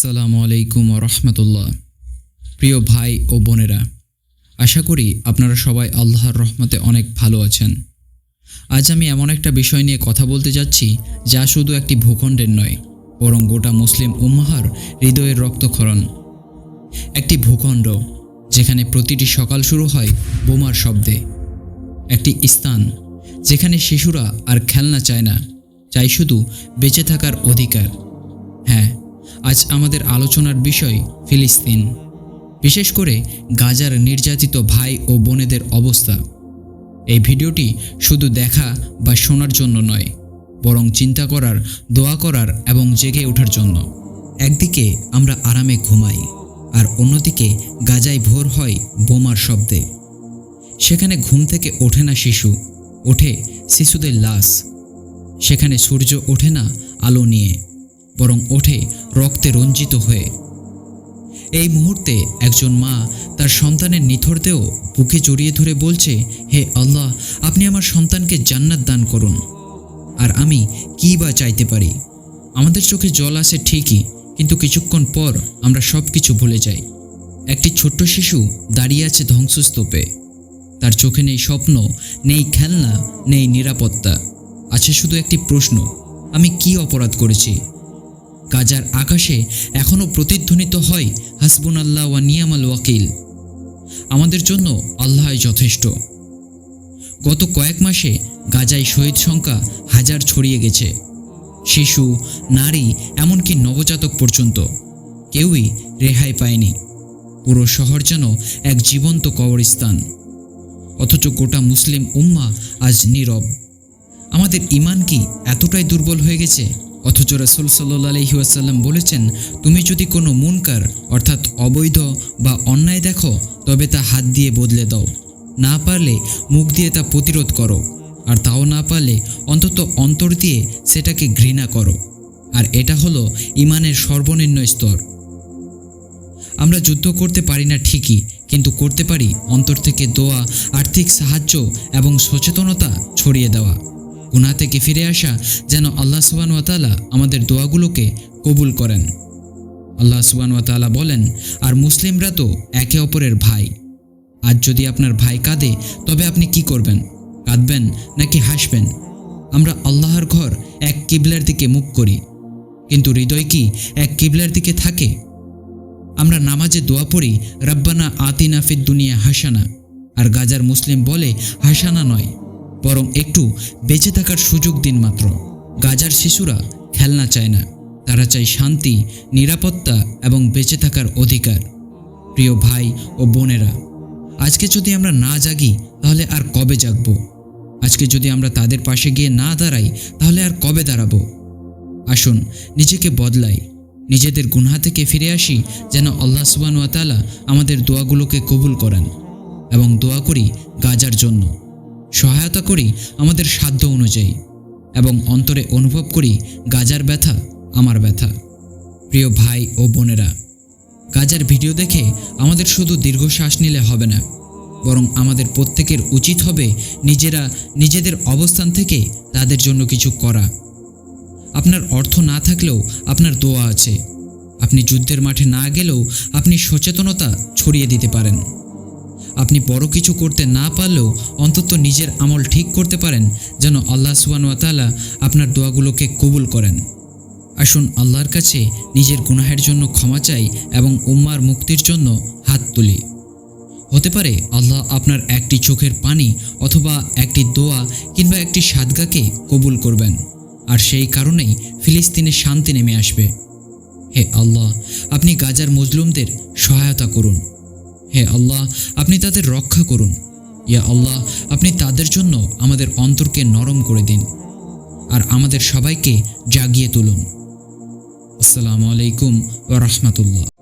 আসসালামু আলাইকুম রহমতুল্লাহ। প্রিয় ভাই ও বোনেরা, আশা করি আপনারা সবাই আল্লাহর রহমতে অনেক ভালো আছেন। আজ আমি এমন একটা বিষয় নিয়ে কথা বলতে যাচ্ছি যা শুধু একটি ভূখণ্ডের নয়, বরং গোটা মুসলিম উম্মাহার হৃদয়ের রক্তক্ষরণ। একটি ভূখণ্ড যেখানে প্রতিটি সকাল শুরু হয় বোমার শব্দে। একটি স্থান যেখানে শিশুরা আর খেলনা চায় না, চাই শুধু বেঁচে থাকার অধিকার। হ্যাঁ আজ আমাদের আলোচনার বিষয় ফিলিস্তিন। বিশেষ করে গাজার নির্যাতিত ভাই ও বোনেদের অবস্থা। এই ভিডিওটি শুধু দেখা বা শোনার জন্য নয়, বরং চিন্তা করার, দোয়া করার এবং জেগে ওঠার জন্য। একদিকে আমরা আরামে ঘুমাই, আর অন্যদিকে গাজায় ভোর হয় বোমার শব্দে। সেখানে ঘুম থেকে ওঠে না শিশু, ওঠে শিশুদের লাশ। সেখানে সূর্য ওঠে না আলো নিয়ে। বরং ওঠে রক্তে রঞ্জিত হয়ে। এই মুহূর্তে একজন মা তার সন্তানের নিথরতেও বুকে জড়িয়ে ধরে বলছে, হে আল্লাহ, আপনি আমার সন্তানকে জান্নাত দান করুন। আর আমি কী বা চাইতে পারি? আমাদের চোখে জল আসে ঠিকই, কিন্তু কিছুক্ষণ পর আমরা সব কিছু ভুলে যাই। একটি ছোট্ট শিশু দাঁড়িয়ে আছে ধ্বংসস্তূপে। তার চোখে নেই স্বপ্ন, নেই খেলনা, নেই নিরাপত্তা। আছে শুধু একটি প্রশ্ন, আমি কি অপরাধ করেছি? গাজার আকাশে এখনও প্রতিধ্বনিত হয় হাসবুন আল্লাহ ওয়া নিয়ামাল ওয়াকিল। আমাদের জন্য আল্লাহই যথেষ্ট। গত কয়েক মাসে গাজায় শহীদ সংখ্যা হাজার ছড়িয়ে গেছে। শিশু, নারী, এমনকি নবজাতক পর্যন্ত। কেউই রেহাই পায়নি। পুরো শহর যেন এক জীবন্ত কবরস্থান। অথচ গোটা মুসলিম উম্মা আজ নীরব। আমাদের ইমান কি এতটাই দুর্বল হয়ে গেছে? অথচ রাসুল সাল্লাহ আলহিউসাল্লাম বলেছেন, তুমি যদি কোনো মুনকার, অর্থাৎ অবৈধ বা অন্যায় দেখো, তবে তা হাত দিয়ে বদলে দাও। না পারলে মুখ দিয়ে তা প্রতিরোধ করো, আর তাও না পারলে অন্তত অন্তর দিয়ে সেটাকে ঘৃণা করো। আর এটা হলো ইমানের সর্বনিম্ন স্তর। আমরা যুদ্ধ করতে পারি না ঠিকই, কিন্তু করতে পারি অন্তর থেকে দোয়া, আর্থিক সাহায্য এবং সচেতনতা ছড়িয়ে দেওয়া। গুনা থেকে ফিরে আসা যেন আল্লাহ সুবান ওয়াতালা আমাদের দোয়াগুলোকে কবুল করেন। আল্লাহ সুবান ওয়াতালা বলেন, আর মুসলিমরা তো একে অপরের ভাই। আজ যদি আপনার ভাই কাঁদে, তবে আপনি কি করবেন? কাঁদবেন নাকি হাসবেন? আমরা আল্লাহর ঘর এক কিবলার দিকে মুখ করি। কিন্তু হৃদয় কি এক কিবলার দিকে থাকে? আমরা নামাজে দোয়া পড়ি, রব্বানা আতিনা ফিদ দুনিয়া হাসানা। আর গাজার মুসলিম বলে, হাসানা নয়। বরং একটু বেঁচে থাকার সুযোগ দিন মাত্র। গাজার শিশুরা খেলনা চায় না। তারা চায় শান্তি, নিরাপত্তা এবং বেঁচে থাকার অধিকার। প্রিয় ভাই ও বোনেরা, আজকে যদি আমরা না জাগি, তাহলে আর কবে জাগব? আজকে যদি আমরা তাদের পাশে গিয়ে না দাঁড়াই, তাহলে আর কবে দাঁড়াবো? আসুন, নিজেকে বদলাই। নিজেদের গুনহা থেকে ফিরে আসি, যেন আল্লাহ সুবান ওয়াতালা আমাদের দোয়াগুলোকে কবুল করেন এবং দোয়া করি গাজার জন্য। সহায়তা করি আমাদের সাধ্য অনুযায়ী এবং অন্তরে অনুভব করি গাজার ব্যথা, আমার ব্যথা। প্রিয় ভাই ও বোনেরা, গাজার ভিডিও দেখে আমাদের শুধু দীর্ঘশ্বাস নিলে হবে না, বরং আমাদের প্রত্যেকের উচিত হবে নিজেরা নিজেদের অবস্থান থেকে তাদের জন্য কিছু করা। আপনার অর্থ না থাকলেও আপনার দোয়া আছে। আপনি যুদ্ধের মাঠে না গেলেও আপনি সচেতনতা ছড়িয়ে দিতে পারেন। আপনি বড় কিছু করতে না পারলেও অন্তত নিজের আমল ঠিক করতে পারেন, যেন আল্লাহ সুবানুয়াতালা আপনার দোয়াগুলোকে কবুল করেন। আসুন আল্লাহর কাছে নিজের গুনাহের জন্য ক্ষমা চাই এবং উম্মার মুক্তির জন্য হাত তুলি। হতে পারে আল্লাহ আপনার একটি চোখের পানি অথবা একটি দোয়া কিংবা একটি সাদগাকে কবুল করবেন। আর সেই কারণেই ফিলিস্তিনে শান্তি নেমে আসবে। হে আল্লাহ, আপনি গাজার মজলুমদের সহায়তা করুন। হে আল্লাহ, আপনি তাদের রক্ষা করুন। ইয়া আল্লাহ, আপনি তাদের জন্য আমাদের অন্তরকে নরম করে দিন আর আমাদের সবাইকে জাগিয়ে তুলুন। আসসালামু আলাইকুম ও রহমতুল্লাহ।